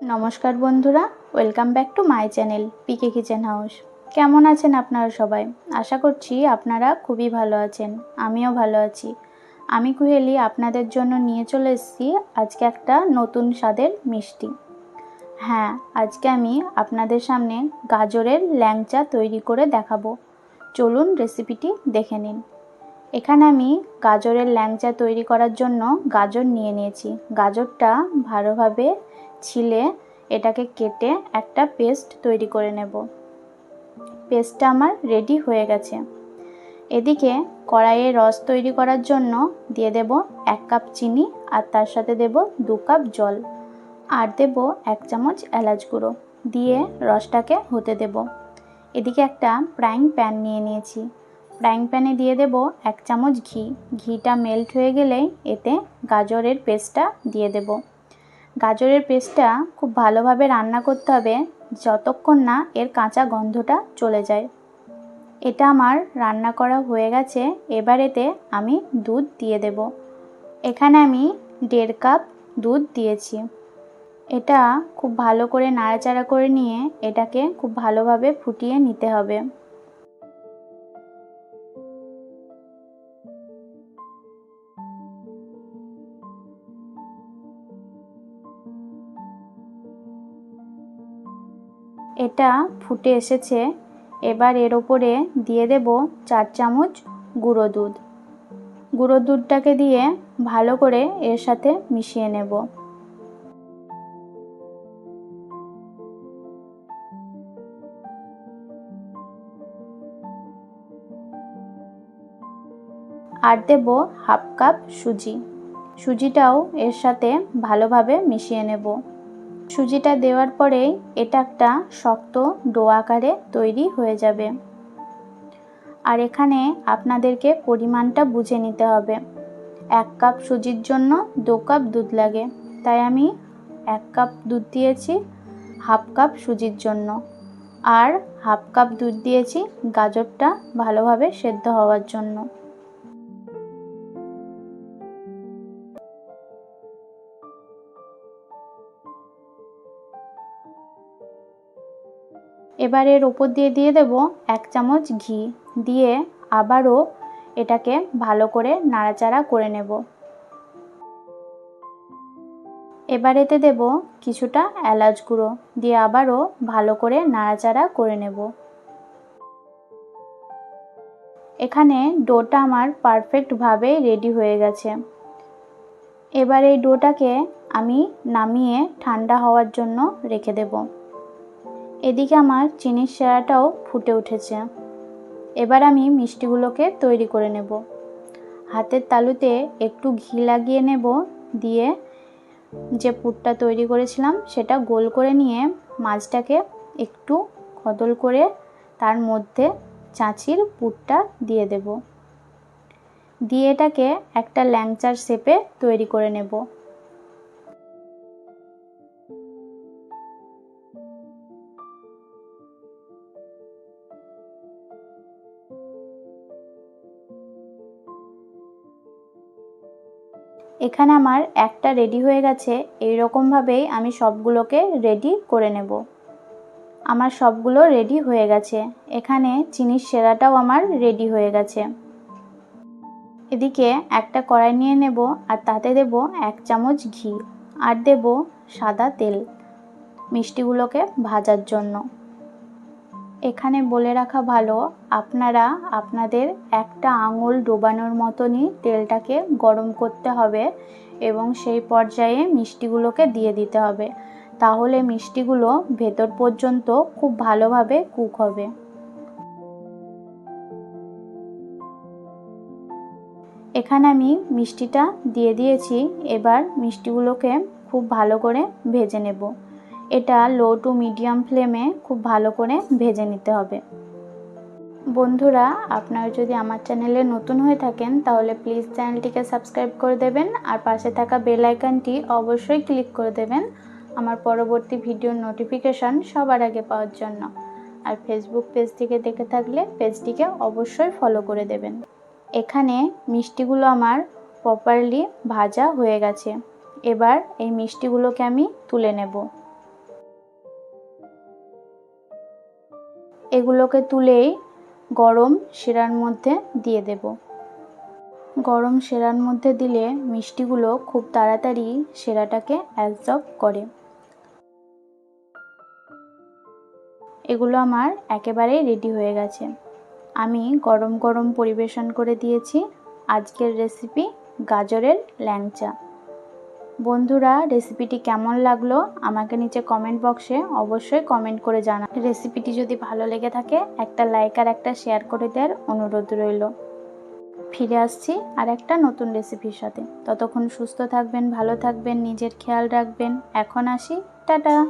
নমস্কার বন্ধুরা welcome back to my channel PK kitchen house কেমন আছেন আপনারা সবাই? আশা করছি আপনারা খুবই ভালো আছেন, আমিও ভালো আছি। আমি কুহেলি, আপনাদের জন্য নিয়ে চলে এসেছি আজকে একটা নতুন স্বাদের মিষ্টি। হ্যাঁ আজকে আমি আপনাদের সামনে গাজরের ল্যাংচা তৈরি করে দেখাবো। চলুন রেসিপিটি দেখে নিন। এখানে আমি গাজরের ল্যাংচা তৈরি করার জন্য গাজর নিয়ে নিয়েছি। গাজরটা ভালোভাবে ছিলে, এটাকে কেটে একটা পেস্ট তৈরি করে নেব। পেস্টটা আমার রেডি হয়ে গেছে। এদিকে কড়াইয়ে রস তৈরি করার জন্য দিয়ে দেব এক কাপ চিনি আর তার সাথে দেব দু কাপ জল। আর দেব এক চামচ এলাচ গুঁড়ো। দিয়ে রসটাকে হতে দেব। এদিকে একটা ফ্রাইং প্যান নিয়ে নিয়েছি। ফ্রাইং প্যানে দিয়ে দেব এক চামচ ঘি। ঘিটা মেল্ট হয়ে গেলেই এতে গাজরের পেস্টটা দিয়ে দেবো। গাজরের পেস্টটা খুব ভালোভাবে রান্না করতে হবে যতক্ষণ না এর কাঁচা গন্ধটা চলে যায়। এটা আমার রান্না করা হয়ে গেছে, এবার এতে আমি দুধ দিয়ে দেব। এখানে আমি দেড় কাপ দুধ দিয়েছি। এটা খুব ভালো করে নাড়াচাড়া করে নিয়ে এটাকে খুব ভালোভাবে ফুটিয়ে নিতে হবে। এটা ফুটে এসেছে। এবার এর ওপরে দিয়ে দেব চার চামচ গুঁড়ো দুধ। গুঁড়ো দুধটাকে দিয়ে ভালো করে এর সাথে মিশিয়ে নেব। আর দেব হাফ কাপ সুজি। সুজিটাও এর সাথে ভালোভাবে মিশিয়ে নেব। সুজিটা দেওয়ার পরে এটা একটা শক্ত ডো আকারে তৈরি হয়ে যাবে। আর এখানে আপনাদেরকে পরিমাণটা বুঝে নিতে হবে। এক কাপ সুজির জন্য দু কাপ দুধ লাগে। তাই আমি এক কাপ দুধ দিয়েছি হাফ কাপ সুজির জন্য। আর হাফ কাপ দুধ দিয়েছি গাজরটা ভালোভাবে সেদ্ধ হওয়ার জন্য। এবার এর ওপর দিয়ে দিয়ে দেব এক চামচ ঘি। দিয়ে আবারও এটাকে ভালো করে নাড়াচাড়া করে নেব। এবার এতে দেব কিছুটা এলাচ গুঁড়ো। দিয়ে আবারও ভালো করে নাড়াচাড়া করে নেব। এখানে ডোটা আমার পারফেক্টভাবে রেডি হয়ে গেছে। এবার এই ডোটাকে আমি নামিয়ে ঠান্ডা হওয়ার জন্য রেখে দেবো। এদিকে আমার চিনির সেরাটাও ফুটে উঠেছে। এবার আমি মিষ্টিগুলোকে তৈরি করে নেব। হাতের তালুতে একটু ঘি লাগিয়ে নেব দিয়ে যে পুরটা তৈরি করেছিলাম সেটা গোল করে নিয়ে মাছটাকে একটু কদল করে তার মধ্যে চাঁচির পুরটা দিয়ে দেব। দিয়ে এটাকে একটা ল্যাংচার শেপে তৈরি করে নেব। এখানে আমার একটা রেডি হয়ে গেছে এই রকমভাবেই আমি সবগুলোকে রেডি করে নেব। আমার সবগুলো রেডি হয়ে গেছে। এখানে চিনির সেরাটাও আমার রেডি হয়ে গেছে। এদিকে একটা কড়াই নিয়ে নেব, আর তাতে দেব এক চামচ ঘি, আর দেব সাদা তেল মিষ্টিগুলোকে ভাজার জন্য। এখানে বলে রাখা ভালো, আপনারা আপনাদের একটা আঙুল ডোবানোর মতনই তেলটাকে গরম করতে হবে এবং সেই পর্যায়ে মিষ্টিগুলোকে দিয়ে দিতে হবে। তাহলে মিষ্টিগুলো ভেতর পর্যন্ত খুব ভালোভাবে কুক হবে। এখানে আমি মিষ্টিটা দিয়ে দিয়েছি। এবার মিষ্টিগুলোকে খুব ভালো করে ভেজে নেব। এটা লো টু মিডিয়াম ফ্লেমে খুব ভালো করে ভেজে নিতে হবে। বন্ধুরা, আপনারা যদি আমার চ্যানেলে নতুন হয়ে থাকেন, তাহলে প্লিজ চ্যানেলটিকে সাবস্ক্রাইব করে দেবেন, আর পাশে থাকা বেল আইকনটি অবশ্যই ক্লিক করে দেবেন আমার পরবর্তী ভিডিওর নোটিফিকেশান সবার আগে পাওয়ার জন্য। আর ফেসবুক পেজ থেকে দেখে থাকলে পেজটিকে অবশ্যই ফলো করে দেবেন। এখানে মিষ্টিগুলো আমার প্রপারলি ভাজা হয়ে গেছে। এবার এই মিষ্টিগুলোকে আমি তুলে নেব। এগুলোকে তুলেই গরম শিরার মধ্যে দিয়ে দেব। গরম শিরার মধ্যে দিলে মিষ্টিগুলো খুব তাড়াতাড়ি শিরাটাকে অ্যাবজর্ব করে। এগুলো আমার একেবারেই রেডি হয়ে গেছে। আমি গরম গরম পরিবেশন করে দিয়েছি। আজকের রেসিপি গাজরের ল্যাংচা। বন্ধুরা রেসিপিটি কেমন লাগল আমাকে নিচে কমেন্ট বক্সে অবশ্যই কমেন্ট করে জানা রেসিপিটি যদি ভালো লেগে থাকে, একটা লাইক আর একটা শেয়ার করে দেওয়ার অনুরোধ রইল। ফিরে আসছি আর একটা নতুন রেসিপির সাথে। ততক্ষণ সুস্থ থাকবেন, ভালো থাকবেন, নিজের খেয়াল রাখবেন। এখন আসি, টাটা!